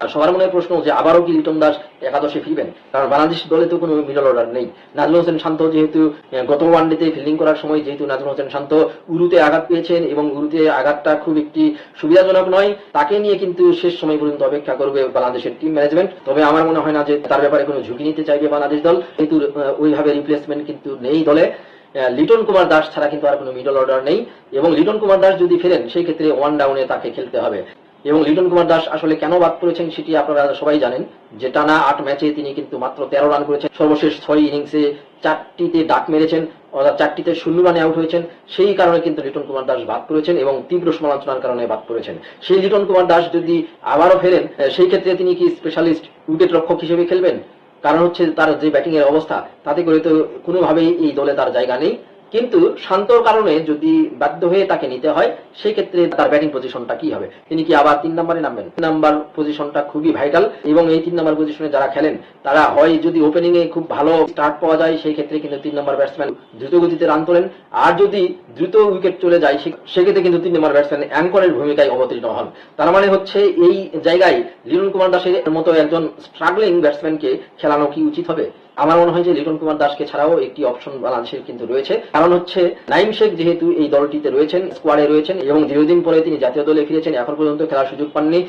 আর সবার মনে প্রশ্ন যে আবারও কি লিটন দাস একাদশে ফিরবেন? কারণ বাংলাদেশ দলে তো কোনো মিডল অর্ডার নেই। নাজমুল হোসেন শান্ত যেহেতু গত ওয়ানডেতে ফিল্ডিং করার সময় যেহেতু নাজমুল হোসেন শান্ত উরুতে আঘাত পেয়েছেন এবং উরুতে আঘাতটা খুব একটি সুবিধাজনক নয় তাকে নিয়ে কিন্তু শেষ সময় পর্যন্ত অপেক্ষা করবে বাংলাদেশের টিম ম্যানেজমেন্ট তবে আমার মনে হয় না যে তার ব্যাপারে কোনো ঝুঁকি নিতে চাইবে বাংলাদেশ দল। আহ, ওইভাবে রিপ্লেসমেন্ট কিন্তু নেই দলে। লিটন কুমার দাস ছাড়া কিন্তু আর কোনো মিডল অর্ডার নেই। এবং লিটন কুমার দাস যদি ফেরেন সেই ক্ষেত্রে ওয়ান ডাউনে তাকে খেলতে হবে। এবং লিটন কুমার দাস আসলে কেন বাদ পড়েছেন সেটি আপনারা সবাই জানেন। যে টানা আট ম্যাচে তিনি কিন্তু মাত্র তেরো রান করেছেন, সর্বশেষ ছয় ইনিংসে চারটিতে ডাক মেরেছেন, অর্থাৎ চারটিতে শূন্য রানে আউট হয়েছেন। সেই কারণে কিন্তু লিটন কুমার দাস বাদ পড়েছেন এবং তীব্র সমালোচনার কারণে বাদ পড়েছেন। সেই লিটন কুমার দাস যদি আবারও ফেরেন সেই ক্ষেত্রে তিনি কি স্পেশালিস্ট উইকেট রক্ষক হিসেবে খেলবেন? কারণ হচ্ছে তার যে ব্যাটিং এর অবস্থা, তাতে করে তো কোনোভাবেই এই দলে তার জায়গা নেই। কিন্তু শান্তর কারণে যদি বাধ্য হয়ে তাকে নিতে হয় সেই ক্ষেত্রে তার ব্যাটিং পজিশনটা কি হবে? তিনি কি আবার তিন নম্বরে নামবেন? তিন নাম্বার পজিশনটা খুবই ভাইটাল এবং এই তিন নাম্বার পজিশনে যারা খেলেন, তারা হয় যদি ওপেনিং এ খুব ভালো স্টার্ট পাওয়া যায় সেই ক্ষেত্রে কিন্তু তিন নম্বর ব্যাটসম্যান দ্রুত গতিতে রান তোলেন। আর যদি দ্রুত উইকেট চলে যায় সেক্ষেত্রে কিন্তু তিন নম্বর ব্যাটসম্যান অ্যাঙ্করের ভূমিকায় অবতীর্ণ হন। তার মানে হচ্ছে এই জায়গায় লিটন কুমার দাসের মতো একজন স্ট্রাগলিং ব্যাটসম্যানকে খেলানো কি উচিত হবে? আমার মনে হয় যে লিটন কুমার দাসকে ছাড়াও একটি অপশন বাংলাদেশের কিন্তু রয়েছে। কারণ হচ্ছে নাইম শেখ যেহেতু এই দলটিতে রয়েছেন স্কোয়াডে রয়েছেন এবং দীর্ঘদিন পরে তিনি জাতীয় দলে ফিরেছেন, এখন পর্যন্ত খেলার সুযোগ পাননি।